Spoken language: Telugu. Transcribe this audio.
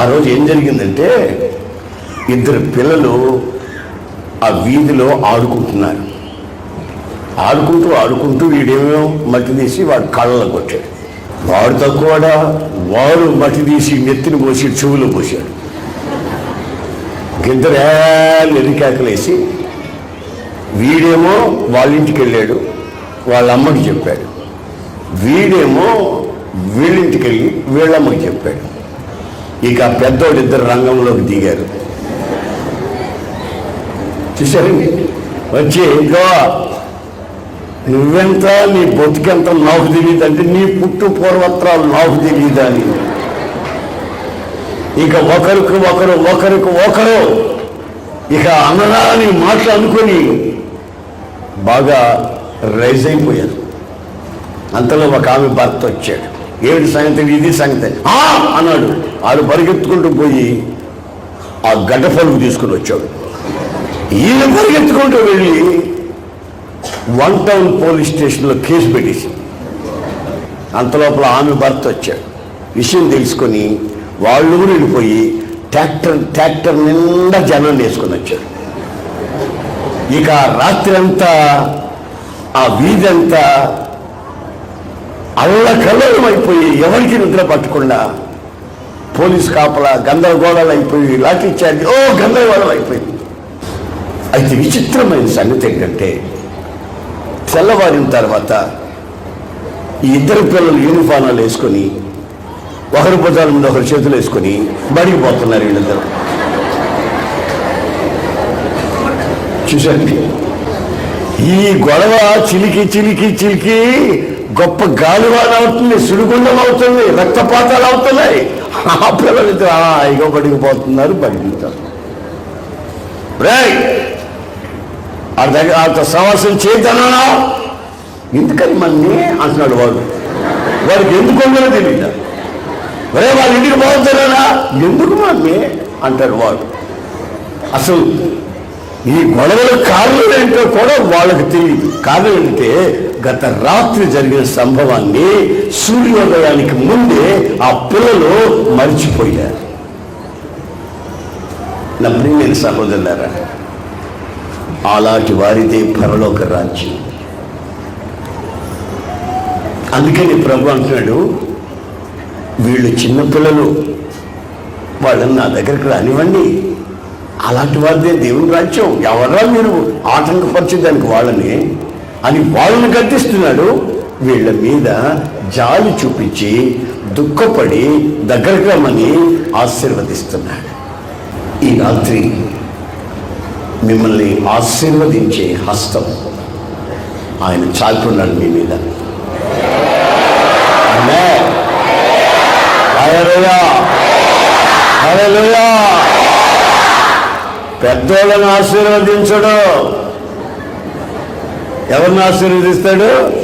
ఆ రోజు ఏం జరిగిందంటే ఇద్దరు పిల్లలు ఆ వీధిలో ఆడుకుంటున్నారు. ఆడుకుంటూ ఆడుకుంటూ వీడేమో మట్టి తీసి వాడు కళ్ళలో కొట్టాడు. వాడితో కూడా వాడు మట్టి తీసి నెత్తిని పోసి చెవులో పోసాడు. ఇద్దరు ఎరికాకలేసి వీడేమో వాళ్ళ ఇంటికి వెళ్ళాడు వాళ్ళ అమ్మకి చెప్పాడు. వీడేమో వీళ్ళింటికి వెళ్ళి వీళ్ళమ్మకి చెప్పాడు. ఇక పెద్దోడు ఇద్దరు రంగంలోకి దిగారు. చూశారండి వచ్చి ఇంకో నువ్వెంత నీ బతుకెంత నాకు తెలియదు అంటే నీ పుట్టు పూర్వత్రాలు నాకు తెలియదని. అని ఇక ఒకరికి ఒకరు ఒకరికి ఒకరు ఇక అన్నదాని మాటలు అనుకొని బాగా రైజ్ అయిపోయారు. అంతలో ఒక ఆమె భర్త వచ్చాడు. ఏమిటి సంగతి? ఇది సంగతి. "ఆ!" అన్నాడు. వాడు పరిగెత్తుకుంటూ పోయి ఆ గడ్డ పలుపు తీసుకుని వచ్చాడు. ఈయన పరిగెత్తుకుంటూ వెళ్ళి వన్ టౌన్ పోలీస్ స్టేషన్లో కేసు పెట్టేసి అంతలోపల ఆమె భర్త వచ్చాడు. విషయం తెలుసుకొని వాళ్ళు కూడా వెళ్ళిపోయి ట్రాక్టర్ ట్రాక్టర్ నిండా జనం వేసుకొని వచ్చారు. ఇక రాత్రి అంతా ఆ వీధి అంతా అల్లకల్లోలం అయిపోయి ఎవరికి నిద్ర పట్టకుండా పోలీస్ కాపలా గందరగోళాలు అయిపోయి లాఠీ చార్జ్ ఓ గందరగోళం అయిపోయింది అయితే విచిత్రమైన సంగతి ఏంటంటే తెల్లవారిన తర్వాత ఈ ఇద్దరు పిల్లలు యూనిఫారాలు వేసుకొని ఒకరి భుజాల మీద ఒకరి చేతులు వేసుకొని బడికి పోతున్నారు వీళ్ళిద్దరు. చూసండి ఈ గొడవ చిలికి చిలికి చిలికి గొప్ప గాలివాన అవుతుంది సుడిగుండం అవుతుంది రక్తపాతాలు అవుతున్నాయి. ఆ పిల్లలు ఇగో పడిగిపోతున్నారు పోతున్నారు బడికి పోతారు ఆ దగ్గర అంత సమాసం చేద్దానా ఎందుకని మన్ని? అంటున్నాడు వాడు. వాడికి ఎందుకు ఉందో తెలియదు ఒరే వాళ్ళ ఇంటికి పోతున్నారా ఎందుకు మమ్మీ అంటాడు వాడు. అసలు ఈ గొడవల కారణం ఏంటో కూడా వాళ్ళకి తెలియదు కారణం ఏంటంటే గత రాత్రి జరిగిన సంభవాన్ని సూర్యోదయానికి ముందే ఆ పిల్లలు మర్చిపోయారు. నా ప్రియమైన సహోదరులారా అలాంటి వారిదే పరలోక రాజ్యం. అందుకని ప్రభు అంటున్నాడు వీళ్ళు చిన్నపిల్లలు వాళ్ళని నా దగ్గరికి రానివ్వండి. అలాంటి వారిదే దేవుని రాజ్యం. ఎవరా మీరు? ఆటంకపరచడానికి వాళ్ళని. అని వాళ్ళని గర్తిస్తున్నాడు వీళ్ళ మీద జాలి చూపించి దుఃఖపడి దగ్గరకు రమ్మని ఆశీర్వదిస్తున్నాడు. ఈ రాత్రి మిమ్మల్ని ఆశీర్వదించే హస్తం ఆయన చాటున్నాడు మీ మీద. ఆమేన్. పెద్దోళ్ళను ఆశీర్వదించడు. ఎవరిని ఆశీర్వదిస్తాడు?